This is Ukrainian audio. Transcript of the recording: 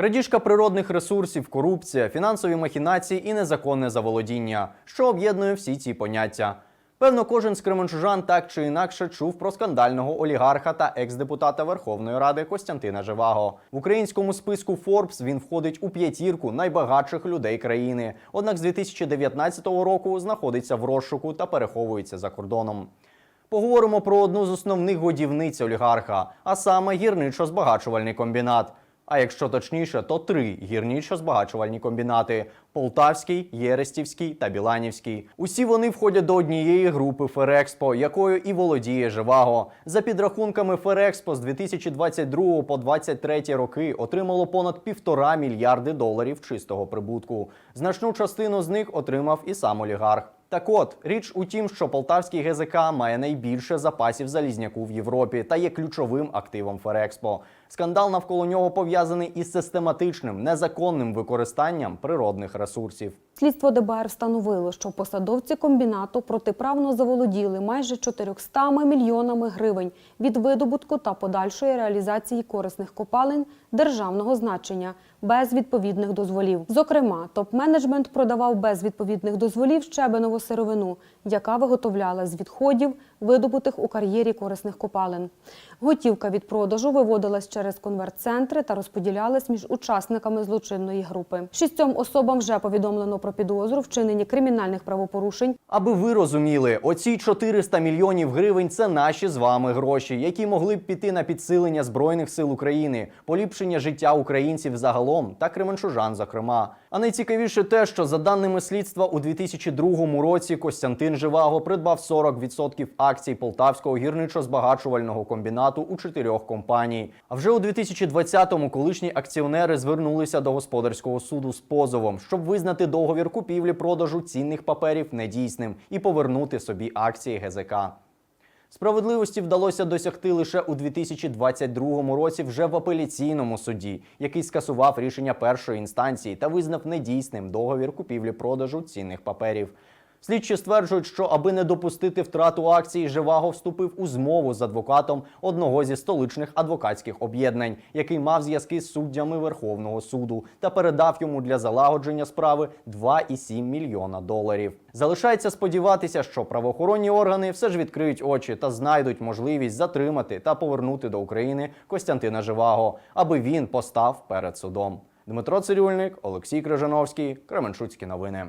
Крадіжка природних ресурсів, корупція, фінансові махінації і незаконне заволодіння, що об'єднує всі ці поняття. Певно, кожен з кременчужан так чи інакше чув про скандального олігарха та екс-депутата Верховної Ради Костянтина Живаго. В українському списку Forbes він входить у п'ятірку найбагатших людей країни. Однак з 2019 року знаходиться в розшуку та переховується за кордоном. Поговоримо про одну з основних годівниць олігарха, а саме гірничо-збагачувальний комбінат. А якщо точніше, то три гірничо-збагачувальні комбінати: Полтавський, Єрестівський та Біланівський. Усі вони входять до однієї групи Ферекспо, якою і володіє Живаго. За підрахунками Ферекспо з 2022 по 2023 роки отримало понад півтора мільярди доларів чистого прибутку. Значну частину з них отримав і сам олігарх. Так от, річ у тім, що полтавський ГЗК має найбільше запасів залізняку в Європі та є ключовим активом Ферекспо. Скандал навколо нього пов'язаний із систематичним незаконним використанням природних ресурсів. Слідство ДБР встановило, що посадовці комбінату протиправно заволоділи майже 400 мільйонами гривень від видобутку та подальшої реалізації корисних копалин державного значення без відповідних дозволів. Зокрема, топ-менеджмент продавав без відповідних дозволів щебенову сировину, яка виготовляла з відходів, видобутих у кар'єрі корисних копалин. Готівка від продажу виводилась через конверт-центри та розподілялась між учасниками злочинної групи. Шістьом особам вже повідомлено про підозру вчиненні кримінальних правопорушень Аби ви розуміли, оці 400 мільйонів гривень це наші з вами гроші, які могли б піти на підсилення збройних сил України, поліпшення життя українців загалом та кременчужан, зокрема. А найцікавіше те, що за даними слідства, у 2002 році Костянтин Живаго придбав 40% акцій полтавського гірничо-збагачувального комбінату у чотирьох компаній. А вже у 2020-му колишні акціонери звернулися до господарського суду з позовом, щоб визнати договір купівлі-продажу цінних паперів недійсним і повернути собі акції ГЗК. Справедливості вдалося досягти лише у 2022 році вже в апеляційному суді, який скасував рішення першої інстанції та визнав недійсним договір купівлі-продажу цінних паперів. Слідчі стверджують, що аби не допустити втрату акцій, Живаго вступив у змову з адвокатом одного зі столичних адвокатських об'єднань, який мав зв'язки з суддями Верховного суду, та передав йому для залагодження справи 2,7 мільйона доларів. Залишається сподіватися, що правоохоронні органи все ж відкриють очі та знайдуть можливість затримати та повернути до України Костянтина Живаго, аби він постав перед судом. Дмитро Цирюльник, Олексій Крижановський, Кременчуцькі новини.